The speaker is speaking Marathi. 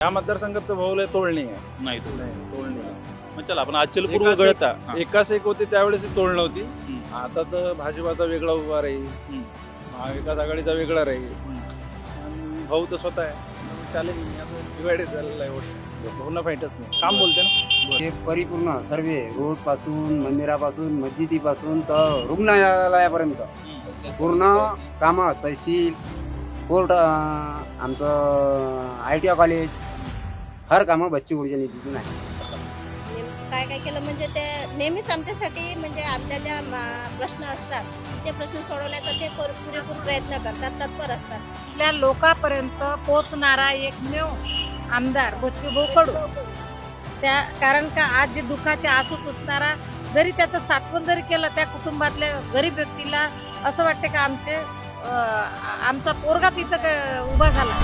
या मतदारसंघात तर भाऊला तोडणी आहे. नाही तो तोडणी आहे. मग चला आपण अचलपूर एकाच वगळता एक- एकाच एक होती त्यावेळेस ही तोड नव्हती हम्म. आता तर भाजपाचा वेगळा उभा राहील. हम्म. महाविकास आघाडीचा वेगळा राहील. हम्म. आणि भाऊ तर स्वतः आहे. चालेल डिवायडेड झालेला आहे वोट. भाऊना फाईटच नाही. काम बोलते ना? हे परिपूर्ण सर्व रोडपासून मंदिरापासून मस्जिदीपासून तर रुग्णालयापर्यंत. पूर्ण कामं तहसील कोर्ट अं, आमचं आय टी कॉलेज हर कामं बच्ची गुडच्या निधीतून आहे नेम- काय काय केलं? म्हणजे ते नेहमीच आमच्यासाठी म्हणजे आमच्या ज्या मा- प्रश्न असतात ते प्रश्न सोडवण्याचा ते पर- पुरेपूर प्रयत्न करतात तत्पर असतात. आपल्या लोकांपर्यंत पोहोचणारा एकमेव आमदार बच्चूभाऊ कडू त्या कारण का आज जे दुःखाचे आसू पुसणारा जरी त्याचं सात्वन जरी केलं त्या कुटुंबातल्या गरीब व्यक्तीला असं वाटतं का आमचे अं, आ- आमचा पोरगाच इथं क- उभा झाला?